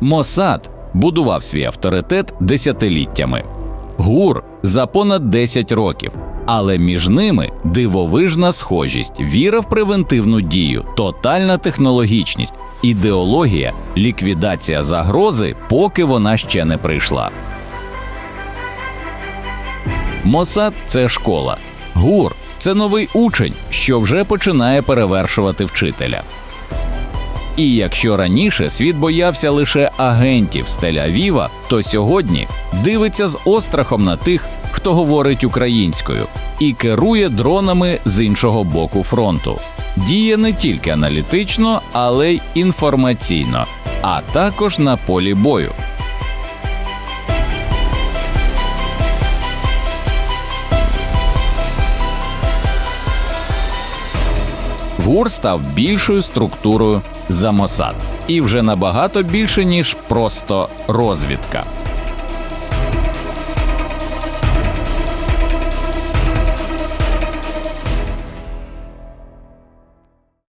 Мосад будував свій авторитет десятиліттями. ГУР за понад 10 років. Але між ними дивовижна схожість, віра в превентивну дію, тотальна технологічність, ідеологія, ліквідація загрози, поки вона ще не прийшла. Мосад це школа. ГУР це новий учень, що вже починає перевершувати вчителя. І якщо раніше світ боявся лише агентів з Тель-Авіва, то сьогодні дивиться з острахом на тих, хто говорить українською, і керує дронами з іншого боку фронту. Діє не тільки аналітично, але й інформаційно, а також на полі бою. ГУР став більшою структурою за Мосад, і вже набагато більше ніж просто розвідка.